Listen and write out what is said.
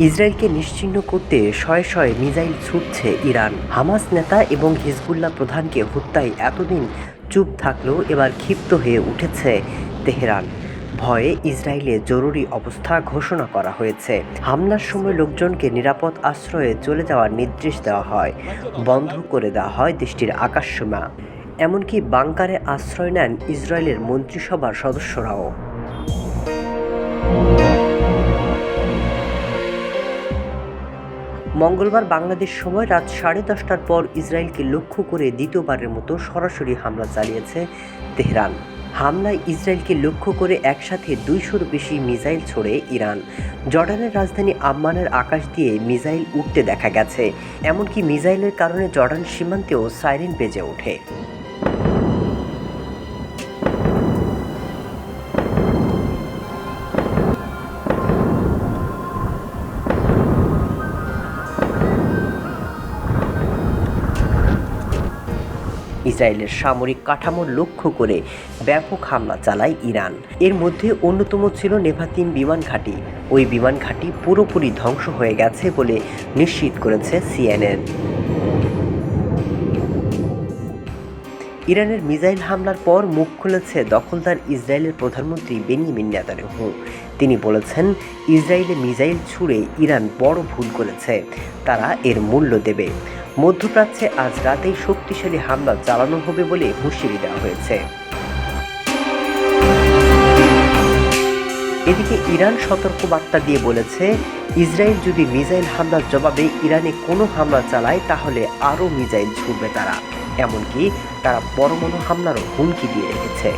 ইসরায়েলকে নিশ্চিহ্ন করতে শয়ে শয়ে মিসাইল ছুটছে ইরান। হামাস নেতা এবং হিজবুল্লাহ প্রধানকে হত্যায় এতদিন চুপ থাকলেও এবার ক্ষিপ্ত হয়ে উঠেছে তেহরান। ভয়ে ইসরায়েলে জরুরি অবস্থা ঘোষণা করা হয়েছে। হামলার সময় লোকজনকে নিরাপদ আশ্রয়ে চলে যাওয়ার নির্দেশ দেওয়া হয়, বন্ধ করে দেওয়া হয় দেশটির আকাশসীমা এমনকি বাংকারে আশ্রয় নেন ইসরায়েলের মন্ত্রিসভার সদস্যরাও। মঙ্গলবার বাংলাদেশ সময় রাত সাড়ে দশটার পর ইসরায়েলকে লক্ষ্য করে দ্বিতীয়বারের মতো সরাসরি হামলা চালিয়েছে তেহরান। হামলায় ইসরায়েলকে লক্ষ্য করে একসাথে দুইশোর বেশি মিসাইল ছড়ে ইরান। জর্ডানের রাজধানী আম্মানের আকাশ দিয়ে মিসাইল উঠতে দেখা গেছে। এমনকি মিসাইলের কারণে জর্ডান সীমান্তেও সাইরেন বেজে ওঠে। ইসরায়েলের সামরিক কাঠামো লক্ষ্য করে ব্যাপক হামলা চালায় ইরান। এর মধ্যে অন্যতম ছিল নেভাতিম বিমান ঘাঁটি। ওই বিমান ঘাঁটি পুরোপুরি ধ্বংস হয়ে গেছে বলে নিশ্চিত করেছে সিএনএন। ইরানের মিসাইল হামলার পর মুখ খুলেছে দখলদার ইসরায়েলের প্রধানমন্ত্রী বেনিয়ামিন নেতানিয়াহু। তিনি বলেছেন, ইসরায়েলে মিসাইল ছুড়ে ইরান বড় ভুল করেছে, তারা এর মূল্য দেবে। মধ্যপ্রাচ্যে আজ রাতেই শক্তিশালী হামলা চালানো হবে বলে হুঁশিয়ারি দেওয়া হয়েছে। এদিকে ইরান সতর্কবার্তা দিয়ে বলেছে, ইসরায়েল যদি মিসাইল হামলার জবাবে ইরানে কোনো হামলা চালায়, তাহলে আরও মিসাইল ছুড়বে তারা। এমনকি তারা পরমাণু হামলারও হুমকি দিয়ে রেখেছে।